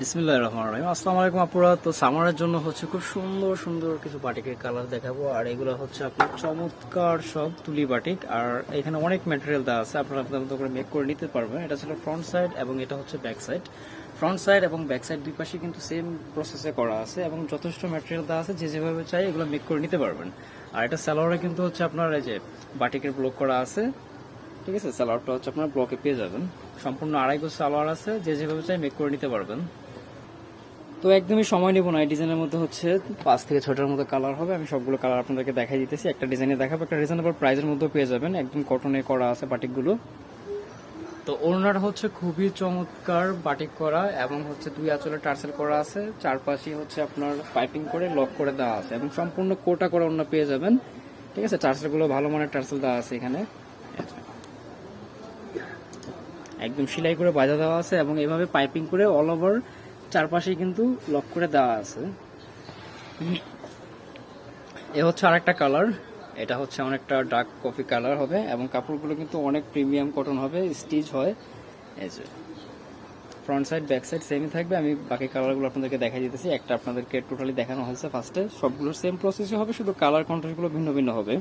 বিসমিল্লাহ রহমান রহিম। আসসালামু আলাইকুম আপুরা। তো সামারের জন্য হচ্ছে খুব সুন্দর সুন্দর কিছু বাটিকের কালার দেখাবো। আর এগুলো হচ্ছে আপনার চমৎকার সব তুলি বাটিক। আর এখানে অনেক ম্যাটেরিয়াল দেওয়া আছে। আপনারা আপনাদের মতো করে মেক করে নিতে পারবেন। এটা ছিল ফ্রন্ট সাইড এবং এটা হচ্ছে ব্যাক সাইড ফ্রন্ট সাইড এবং ব্যাক সাইড দুই পাশে কিন্তু সেম প্রসেসে করা আছে এবং যথেষ্ট ম্যাটেরিয়াল দেওয়া আছে। যে যেভাবে চাই এগুলো মেক করে নিতে পারবেন। আর এটা স্যালোয়ারে কিন্তু হচ্ছে আপনার এই যে বাটিকের ব্লক করা আছে। ঠিক আছে? সালোয়ারটা হচ্ছে আপনার ব্লকে পেয়ে যাবেন। সম্পূর্ণ আড়াই গোছ সালোয়ার আছে। যে যেভাবে চাই মেক করে নিতে পারবেন। তো একদমই সময় নেব না। এই ডিজাইনের মধ্যে হচ্ছে পাঁচ থেকে ছটার মতো কালার হবে। আমি সবগুলো কালার আপনাদেরকে দেখাই দিতেছি। একটা ডিজাইনে দেখাবো। একটা রিজনেবল প্রাইসের মধ্যে পেয়ে যাবেন। একদম কটনে করা আছে বাটিকগুলো তো ওনার হচ্ছে খুবই চমৎকার বাটিক করা এবং হচ্ছে দুই আঁচলে টার্সেল করা আছে। চারপাশে হচ্ছে আপনার পাইপিং করে লক করে দেওয়া আছে এবং সম্পূর্ণ কোটা করে অন্য পেয়ে যাবেন। ঠিক আছে? টার্সেলগুলো ভালো মানের টার্সেল দেওয়া আছে এখানে। একদম সেলাই করে বাজা দেওয়া আছে এবং এভাবে পাইপিং করে অল ওভার চারপাশে কিন্তু লক করে দেওয়া আছে। এ হচ্ছে আরেকটা কালার এটা হচ্ছে অনেকটা ডার্ক কফি কালার হবে এবং কাপড়গুলো কিন্তু অনেক প্রিমিয়াম কটন হবে স্টিচ হয়। এই যে ফ্রন্ট সাইড ব্যাক সাইড সেমই থাকবে। আমি বাকি কালারগুলো আপনাদেরকে দেখাই দিতেছি। একটা আপনাদেরকে টোটালি দেখানো হয়েছে ফার্স্টে সবগুলোর সেম প্রসেসই হবে, শুধু কালার কন্ট্রাস্টগুলো ভিন্ন ভিন্ন হবে।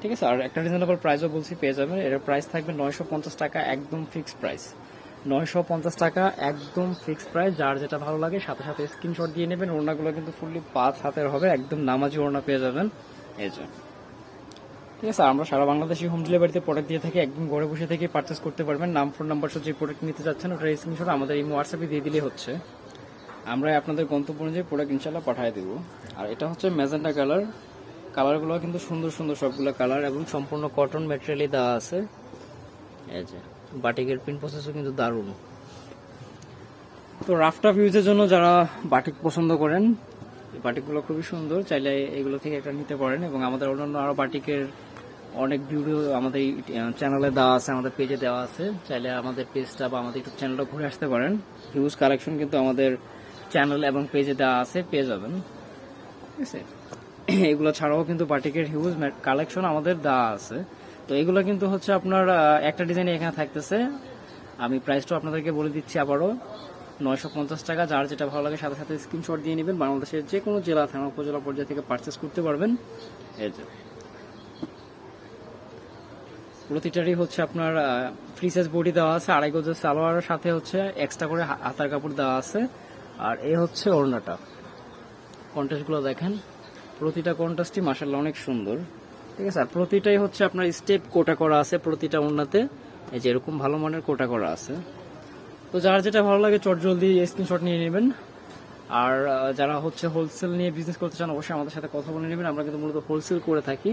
ঠিক আছে? আর একটা রিজনেবল প্রাইসও বলছি, পেয়ে যাবেন। এর প্রাইস থাকবে নয়শো পঞ্চাশ টাকা, একদম ফিক্সড প্রাইস নয়শো পঞ্চাশ টাকা একদম ফিক্সড প্রাইস যার যেটা ভালো লাগে সাথে সাথে স্ক্রিনশট দিয়ে নেবেন। ওড়নাগুলো কিন্তু ফুললি পাঁচ হাতের হবে, একদম নামাজি ওড়না পেয়ে যাবেন। এই যে। ঠিক আছে, আমরা সারা বাংলাদেশে হোম ডেলিভারিতে প্রোডাক্ট দিয়ে থাকি, একদম ঘরে বসে থেকে পারচেস করতে পারবেন। নাম ফোন নাম্বার সহ যে প্রোডাক্ট নিতে যাচ্ছেন ওটা স্ক্রিনশট আমাদের এই হোয়াটসঅ্যাপে দিয়ে দিলেই হচ্ছে। আমরা আপনাদের গন্তব্য অনুযায়ী প্রোডাক্ট ইনশাল্লাহ পাঠিয়ে দেবো। আর এটা হচ্ছে ম্যাজেন্টা কালার কালারগুলো কিন্তু সুন্দর সুন্দর সবগুলো কালার এবং সম্পূর্ণ কটন ম্যাটেরিয়ালই দেওয়া আছে। এই যে। বাটিকের প্রিন্ট প্রসেসও কিন্তু দারুণ। তো রাফটাফ ইউজের জন্য যারা বাটিক পছন্দ করেন বাটিকগুলো খুবই সুন্দর, চাইলে এগুলো থেকে একটা নিতে পারেন এবং আমাদের অন্যান্য আরও বাটিকের অনেক ভিডিও আমাদের চ্যানেলে দেওয়া আছে, আমাদের পেজে দেওয়া আছে। চাইলে আমাদের পেজটা বা আমাদের ইউটিউব চ্যানেলটা ঘুরে আসতে পারেন। হিউজ কালেকশন কিন্তু আমাদের চ্যানেল এবং পেজে দেওয়া আছে, পেয়ে যাবেন। ঠিক আছে? এগুলো ছাড়াও কিন্তু বাটিকের হিউজ কালেকশন আমাদের দেওয়া আছে। তো এগুলো কিন্তু হচ্ছে আপনার একটা ডিজাইন এখানে থাকতেছে। আমি প্রাইসটা আপনাদেরকে বলে দিচ্ছি আবারও। নয়শো পঞ্চাশ টাকা যার যেটা ভালো লাগে সাথে সাথে স্ক্রিনশট দিয়ে নেবেন। বাংলাদেশের যে কোনো জেলা থানা উপজেলা পর্যায়ে থেকে পারচেস করতে পারবেন। এই যে। প্রতিটারই হচ্ছে আপনার ফ্রি সাইজ বডি দেওয়া আছে আড়াই গজের সালোয়ারের সাথে হচ্ছে এক্সট্রা করে হাতার কাপড় দেওয়া আছে। আর এই হচ্ছে ওড়নাটা। কন্টেস্টগুলো দেখেন। প্রতিটা কন্ট্রাস্টই মাসাল্লাহ অনেক সুন্দর। ঠিক আছে? আর প্রতিটাই হচ্ছে আপনার স্টেপ কোটা করা আছে, প্রতিটা ওড়নাতে। এই যে এরকম ভালো মানের কোটা করা আছে। তো যার যেটা ভালো লাগে চট জলদি স্ক্রিনশট নিয়ে নেবেন। আর যারা হচ্ছে হোলসেল নিয়ে বিজনেস করতে চান, অবশ্যই আমাদের সাথে কথা বলে নেবেন। আমরা কিন্তু মূলত হোলসেল করে থাকি।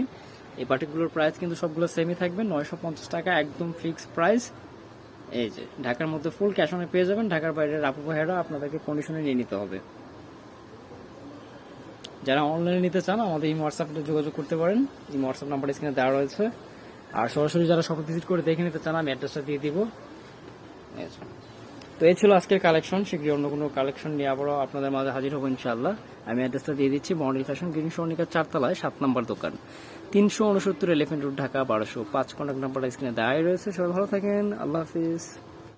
এই পার্টিকুলার প্রাইস কিন্তু সবগুলো সেমই থাকবে, নয়শো পঞ্চাশ টাকা একদম ফিক্সড প্রাইস এই যে, ঢাকার মধ্যে ফুল ক্যাশ অনে পেয়ে যাবেন। ঢাকার বাইরের আপু ভাইয়েরা আপনাদেরকে কন্ডিশনে নিয়ে নিতে হবে। যারা অনলাইনে নিতে চান, আমাদের এই হোয়াটসঅ্যাপে যোগাযোগ করতে পারেন। এই হোয়াটসঅ্যাপ নাম্বার স্ক্রিনে দেওয়া রয়েছে। আর সরাসরি যারা শপ ভিজিট করে দেখে নিতে চান, আমি অ্যাড্রেসটা দিয়ে দিব। তো এই ছিল আজকের কালেকশন শীঘ্রই অন্য কোনো কালেকশন নিয়ে আবারও আপনাদের মাঝে হাজির হব ইনশাআল্লাহ। আমি অ্যাড্রেসটা দিয়ে দিচ্ছি। বন্ডি ফ্যাশন গ্রিন সর্ণিকার চারতলায়, সাত নম্বর দোকান। তিনশো উনসত্তর এলিফেন্ট রোড ঢাকা, বারোশো পাঁচ। কন্ট্যাক্ট নাম্বার স্ক্রিনে দেওয়াই রয়েছে। সবাই ভালো থাকেন। আল্লাহ হাফিজ।